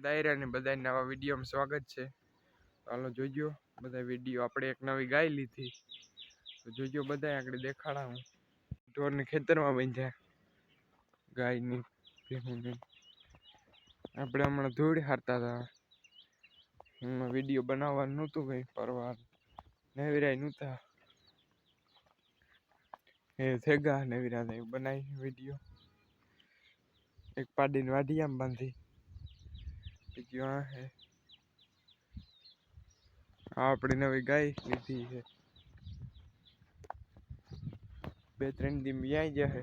દાયરાની બધા નવા વિડીયોમાં સ્વાગત છે. ચાલો જોજો, બધા વીડિયો આપણે એક નવી ગાય લીધી. તો જોજો બધા આગળ દેખાડા હું. ઢોરને ખેતરમાં બાંધ્યા. ગાયની, ભેહુંની. આપણે હમણાં ધૂળ હારતા હતા. હમણાં વીડિયો બનાવવાનું નહોતું કંઈ પરવાર. નેવરાય નહોતા. એ થેગા નવીરા બનાવી વીડિયો એક પાડીને વાઢિયામાં બાંધી. બીજું આ આ આપણી નવી ગાય લીધી છે. બે ત્રણ દી વ્યાઈ જશે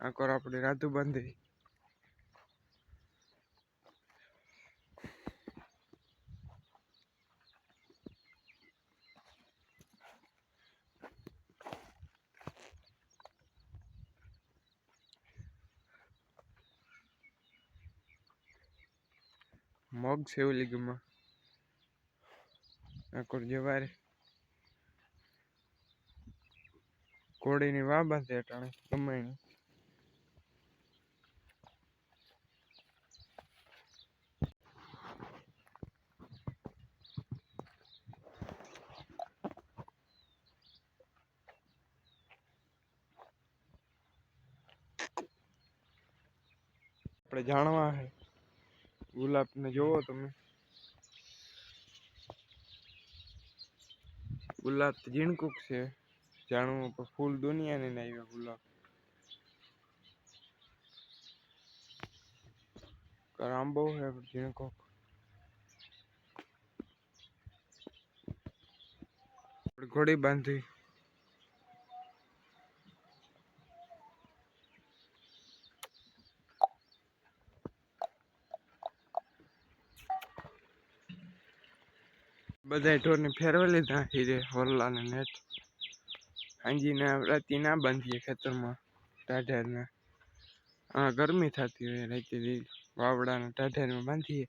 આ કોર આપણે રાતું બાંધી મગ છે ઓલી ગમાં આકોર જવાર. ઘોડીની વાહ બાંધે અટાણે ગમાણી આપણે જાણવા હે. ગુલાબને જોવો તમે. ગુલાબ તો ઝીણકુક છે. જાણવું પણ ફૂલ દુનિયાને ને આવ્યા ગુલાબ. કરાંબો હે ઝીણકુક. ઘોડી બાંધી. બધા ઢોરને ફેરવી લીધા હીરે વરલાને નેટ. હાંજીને રાતી ના બાંધીએ ખેતરમાં ટાઢેરને ગરમી થતી હોય રાતે વાવડાના ટાઢેરમાં બાંધીએ.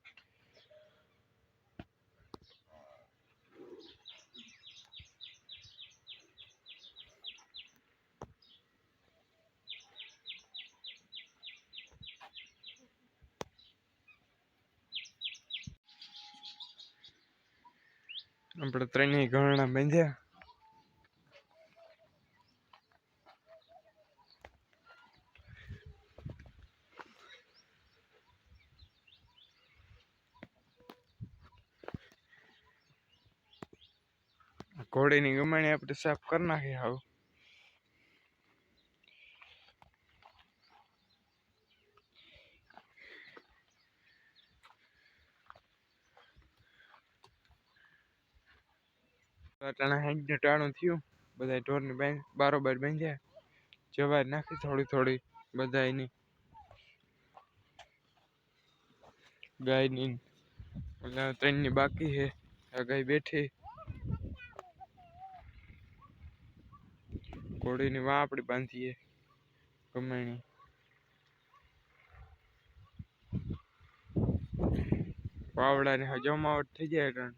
આપણે ત્રણેય ઘરણા બાંધ્યા. ઘોડીની ગમાણી આપણે સાફ કરી નાખી હાવ. અટાણા હેંગ ટાણું થયું. બધા ઢોરની બેન, બારોબાર બાંધ્યા. જવાર નાખી થોડી થોડી બધા એની ગાયની ત્રણની બાકી છે. આ ગાય બેઠી. ઘોડીની વાં આપણે બાંધીએ. ગમાણી. વાવડાને જમાવટ થઈ જાય કારણ